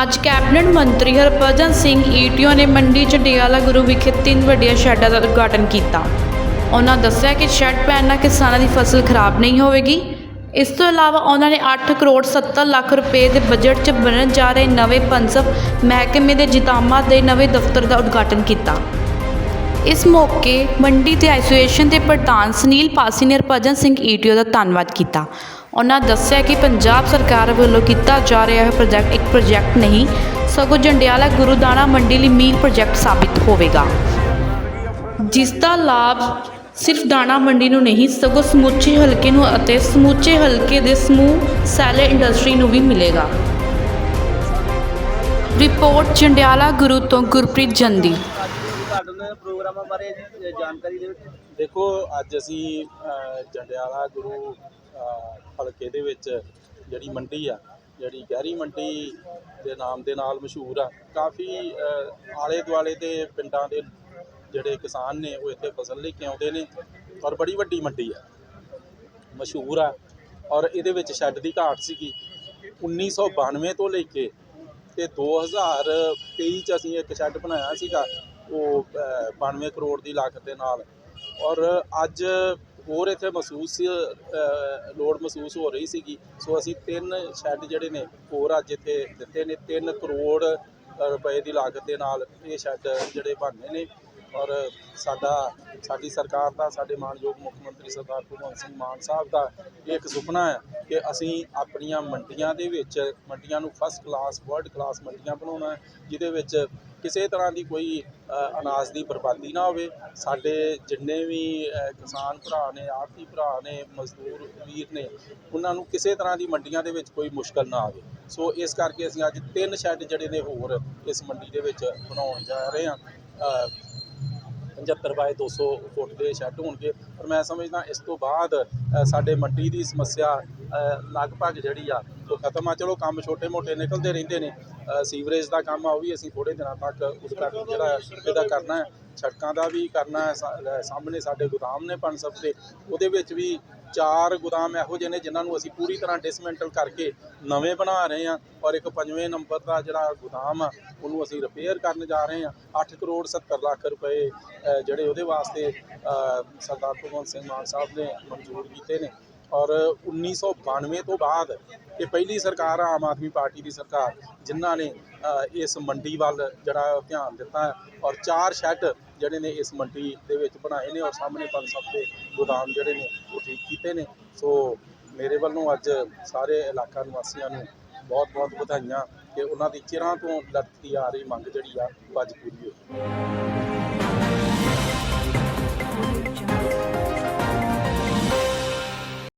ਅੱਜ ਕੈਬਨਿਟ ਮੰਤਰੀ ਹਰਭਜਨ ਸਿੰਘ ਈਟੀਓ ਨੇ ਮੰਡੀ 'ਚ ਚੰਡਿਆਲਾ ਗੁਰੂ ਵਿਖੇ ਤਿੰਨ ਵੱਡੀਆਂ ਸ਼ੈੱਡਾਂ ਦਾ ਉਦਘਾਟਨ ਕੀਤਾ। ਉਹਨਾਂ ਦੱਸਿਆ ਕਿ ਸ਼ੈੱਡ ਪੈਣ ਨਾਲ ਕਿਸਾਨਾਂ ਦੀ ਫਸਲ ਖਰਾਬ ਨਹੀਂ ਹੋਵੇਗੀ। ਇਸ ਤੋਂ ਇਲਾਵਾ ਉਹਨਾਂ ਨੇ 8 ਕਰੋੜ 70 ਲੱਖ ਰੁਪਏ ਦੇ ਬਜਟ 'ਚ ਬਣਨ ਜਾ ਰਹੇ ਨਵੇਂ ਪੰਸਬ ਮਹਿਕਮੇ ਦੇ ਜਿਤਾਮਾ ਦੇ ਨਵੇਂ ਦਫ਼ਤਰ ਦਾ ਉਦਘਾਟਨ ਕੀਤਾ। ਇਸ ਮੌਕੇ ਮੰਡੀ ਤੇ ਐਸੋਸੀਏਸ਼ਨ ਦੇ ਪ੍ਰਧਾਨ ਸੁਨੀਲ ਪਾਸੀ ਨੇ ਹਰਭਜਨ ਸਿੰਘ ਈਟੀਓ ਦਾ ਧੰਨਵਾਦ ਕੀਤਾ। ਉਹਨਾਂ ਦੱਸਿਆ ਕਿ ਪੰਜਾਬ ਸਰਕਾਰ ਵੱਲੋਂ ਕੀਤਾ ਜਾ ਰਿਹਾ ਇਹ ਪ੍ਰੋਜੈਕਟ ਇੱਕ ਪ੍ਰੋਜੈਕਟ ਨਹੀਂ, ਸਗੋਂ ਜੰਡਿਆਲਾ ਗੁਰੂਦਾਣਾ ਮੰਡੀ ਲਈ ਮੀਲ ਪ੍ਰੋਜੈਕਟ ਸਾਬਿਤ ਹੋਵੇਗਾ। ਜਿਸ ਦਾ ਲਾਭ ਸਿਰਫ ਦਾਣਾ ਮੰਡੀ ਨੂੰ ਨਹੀਂ, ਸਗੋਂ ਸਮੁੱਚੇ ਹਲਕੇ ਨੂੰ ਅਤੇ ਸਮੁੱਚੇ ਹਲਕੇ ਦੇ ਸਮੂਹ ਸੈਲੇ ਇੰਡਸਟਰੀ ਨੂੰ ਵੀ ਮਿਲੇਗਾ। ਰਿਪੋਰਟ ਜੰਡਿਆਲਾ ਗੁਰੂ ਤੋਂ ਗੁਰਪ੍ਰੀਤ ਜੰਦੀ। ਉਦਘਾਟਨ ਪ੍ਰੋਗਰਾਮਾਂ ਬਾਰੇ ਜਾਣਕਾਰੀ ਦਿਓ ਦੇਖੋ, ਅੱਜ ਅਸੀਂ ਜੰਡਿਆਲਾ ਗੁਰੂ ਹਲਕੇ ਦੇ ਵਿੱਚ ਜਿਹੜੀ ਮੰਡੀ ਆ, ਜਿਹੜੀ ਗਹਿਰੀ ਮੰਡੀ ਦੇ ਨਾਮ ਦੇ ਨਾਲ ਮਸ਼ਹੂਰ ਆ, ਕਾਫੀ ਆਲੇ ਦੁਆਲੇ ਦੇ ਪਿੰਡਾਂ ਦੇ ਜਿਹੜੇ ਕਿਸਾਨ ਨੇ, ਉਹ ਇੱਥੇ ਫਸਲ ਲੈ ਕੇ ਆਉਂਦੇ ਨੇ ਔਰ ਬੜੀ ਵੱਡੀ ਮੰਡੀ ਆ, ਮਸ਼ਹੂਰ ਆ ਔਰ ਇਹਦੇ ਵਿੱਚ ਸ਼ੈੱਡ ਦੀ ਘਾਟ ਸੀਗੀ। 1992 ਤੋਂ ਲੈ ਕੇ ਤੇ 2023 ਚ ਅਸੀਂ ਇੱਕ ਸ਼ੈੱਡ ਬਣਾਇਆ ਸੀਗਾ ਉਹ ਅ, 92 ਕਰੋੜ ਦੀ ਲਾਗਤ ਦੇ ਨਾਲ। ਔਰ ਅੱਜ ਹੋਰ ਇੱਥੇ ਮਹਿਸੂਸ ਲੋੜ ਮਹਿਸੂਸ ਹੋ ਰਹੀ ਸੀਗੀ। ਸੋ ਅਸੀਂ ਤਿੰਨ ਸ਼ੈੱਡ ਜਿਹੜੇ ਨੇ ਹੋਰ ਅੱਜ ਇੱਥੇ ਦਿੱਤੇ ਨੇ। 3 ਕਰੋੜ ਰੁਪਏ ਦੀ ਲਾਗਤ ਦੇ ਨਾਲ ਇਹ ਸ਼ੈੱਡ ਜਿਹੜੇ ਬਣਨੇ ਨੇ। ਔਰ ਸਾਡਾ, ਸਾਡੀ ਸਰਕਾਰ ਦਾ, ਸਾਡੇ ਮਾਨਯੋਗ ਮੁੱਖ ਮੰਤਰੀ ਸਰਦਾਰ ਭਗਵੰਤ ਸਿੰਘ ਮਾਨ ਸਾਹਿਬ ਦਾ ਇਹ ਇੱਕ ਸੁਪਨਾ ਹੈ ਕਿ ਅਸੀਂ ਆਪਣੀਆਂ ਮੰਡੀਆਂ ਦੇ ਵਿੱਚ, ਮੰਡੀਆਂ ਨੂੰ ਫਸਟ ਕਲਾਸ ਵਰਲਡ ਕਲਾਸ ਮੰਡੀਆਂ ਬਣਾਉਣਾ ਹੈ, ਜਿਹਦੇ ਵਿੱਚ ਕਿਸੇ ਤਰ੍ਹਾਂ ਦੀ ਕੋਈ ਅਨਾਜ ਦੀ ਬਰਬਾਦੀ ਨਾ ਹੋਵੇ। ਸਾਡੇ ਜਿੰਨੇ ਵੀ ਕਿਸਾਨ ਭਰਾ ਨੇ ਆੜਤੀ ਭਰਾ ਨੇ, ਮਜ਼ਦੂਰ ਵੀਰ ਨੇ, ਉਹਨਾਂ ਨੂੰ ਕਿਸੇ ਤਰ੍ਹਾਂ ਦੀ ਮੰਡੀਆਂ ਦੇ ਵਿੱਚ ਕੋਈ ਮੁਸ਼ਕਲ ਨਾ ਆਵੇ। ਸੋ ਇਸ ਕਰਕੇ ਅਸੀਂ ਅੱਜ ਤਿੰਨ ਸ਼ੈੱਡ ਜਿਹੜੇ ਨੇ ਹੋਰ ਇਸ ਮੰਡੀ ਦੇ ਵਿੱਚ ਬਣਾਉਣ ਜਾ ਰਹੇ ਹਾਂ। 75 ਬਾਏ 200 ਫੁੱਟ ਦੇ ਸ਼ੈੱਡ ਹੋਣਗੇ। ਪਰ ਮੈਂ ਸਮਝਦਾ ਇਸ ਤੋਂ ਬਾਅਦ ਸਾਡੇ ਮੰਡੀ ਦੀ ਸਮੱਸਿਆ ਲਗਭਗ ਜਿਹੜੀ ਆ, ਉਹ ਖਤਮ ਆ। ਚਲੋ, ਕੰਮ ਛੋਟੇ ਮੋਟੇ ਨਿਕਲਦੇ ਰਹਿੰਦੇ ਨੇ। ਸੀਵਰੇਜ ਦਾ ਕੰਮ ਆ, ਉਹ ਵੀ ਅਸੀਂ ਥੋੜੇ ਦਿਨਾਂ ਤੱਕ ਉਸ ਉਦਘਾਟਨ ਜਿਹੜਾ, ਇਹਦਾ ਕਰਨਾ ਹੈ। ਸੜਕਾਂ ਦਾ ਵੀ ਕਰਨਾ ਹੈ, ਸਾ- ਸਾਹਮਣੇ ਸਾਡੇ ਗੋਦਾਮ ਨੇ ਬਣ ਸਕਦੇ। ਉਹਦੇ ਵਿੱਚ ਵੀ ਚਾਰ ਗੋਦਾਮ ਇਹੋ ਜਿਹੇ ਨੇ ਜਿਨ੍ਹਾਂ ਨੂੰ ਅਸੀਂ ਪੂਰੀ ਤਰ੍ਹਾਂ ਡਿਸਮੈਂਟਲ ਕਰਕੇ ਨਵੇਂ ਬਣਾ ਰਹੇ ਹਾਂ ਔਰ ਇੱਕ ਪੰਜਵੇਂ ਨੰਬਰ ਦਾ ਜਿਹੜਾ ਗੋਦਾਮ ਆ, ਉਹਨੂੰ ਅਸੀਂ ਰਿਪੇਅਰ ਕਰਨ ਜਾ ਰਹੇ ਹਾਂ। 8 ਕਰੋੜ 70 ਲੱਖ ਰੁਪਏ ਜਿਹੜੇ ਉਹਦੇ ਵਾਸਤੇ ਸਰਦਾਰ ਭਗਵੰਤ ਸਿੰਘ ਮਾਨ ਸਾਹਿਬ ਨੇ ਮਨਜ਼ੂਰ ਕੀਤੇ ਨੇ। ਔਰ 1992 ਤੋਂ ਬਾਅਦ ਇਹ ਪਹਿਲੀ ਸਰਕਾਰ ਆ, ਆਮ ਆਦਮੀ ਪਾਰਟੀ ਦੀ ਸਰਕਾਰ, ਜਿਨ੍ਹਾਂ ਨੇ ਇਸ ਮੰਡੀ ਵੱਲ ਜਿਹੜਾ ਧਿਆਨ ਦਿੱਤਾ ਔਰ ਚਾਰ ਸ਼ੈੱਡ ਜਿਹੜੇ ਨੇ ਇਸ ਮੰਡੀ ਦੇ ਵਿੱਚ ਬਣਾਏ ਨੇ ਔਰ ਸਾਹਮਣੇ ਪੰਜ ਸੱਤ ਦੇ ਗੋਦਾਮ ਜਿਹੜੇ ਨੇ ਉਹ ਠੀਕ ਕੀਤੇ ਨੇ। ਸੋ ਮੇਰੇ ਵੱਲੋਂ ਅੱਜ ਸਾਰੇ ਇਲਾਕਾ ਨਿਵਾਸੀਆਂ ਨੂੰ ਬਹੁਤ ਬਹੁਤ ਵਧਾਈਆਂ ਕਿ ਉਹਨਾਂ ਦੀ ਚਿਰਾਂ ਤੋਂ ਲਟਕਦੀ ਆ ਰਹੀ ਮੰਗ ਜਿਹੜੀ ਆ ਉਹ ਅੱਜ ਪੂਰੀ ਹੋਈ।